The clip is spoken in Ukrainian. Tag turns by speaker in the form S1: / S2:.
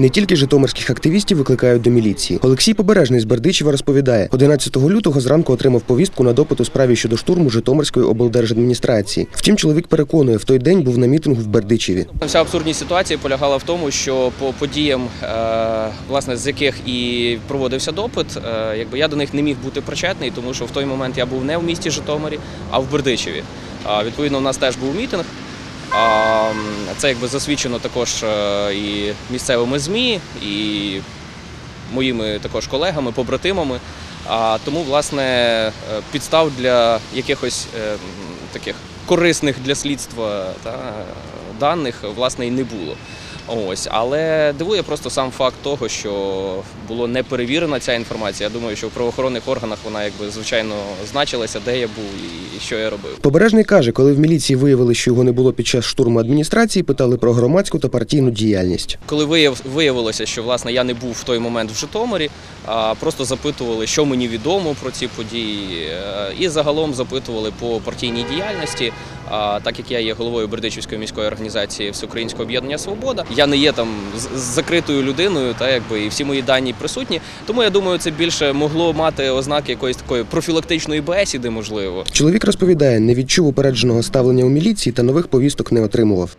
S1: Не тільки житомирських активістів викликають до міліції. Олексій Побережний з Бердичева розповідає, 11 лютого зранку отримав повістку на допит у справі щодо штурму Житомирської облдержадміністрації. Втім, чоловік переконує, в той день був на мітингу в Бердичеві.
S2: Вся абсурдність ситуації полягала в тому, що по подіям, е, власне, з яких і проводився допит, е, якби я до них не міг бути причетний, тому що в той момент я був не в місті Житомирі, а в Бердичеві. Відповідно, у нас теж був мітинг. Це якби засвідчено також е, і місцевими ЗМІ, і моїми також колегами, побратимами. Тому, власне, е, підстав для якихось е, таких корисних для слідства та, даних власне і не було. Ось, але дивує просто сам факт того, що було не перевірена ця інформація. Я думаю, що в правоохоронних органах вона якби звичайно значилася, де я був і що я робив.
S1: Побережний каже, коли в міліції виявили, що його не було під час штурму адміністрації, питали про громадську та партійну діяльність.
S2: Коли вияв- виявилося, що власне я не був в той момент в Житомирі, а просто запитували, що мені відомо про ці події, е, і загалом запитували по партійній діяльності. Так як я є головою Бердичівської міської організації Всеукраїнського об'єднання Свобода, я не є там закритою людиною, та якби і всі мої дані присутні. Тому я думаю, це більше могло мати ознаки якоїсь такої профілактичної бесіди, можливо.
S1: Чоловік розповідає, не відчув упередженого ставлення у міліції та нових повісток не отримував.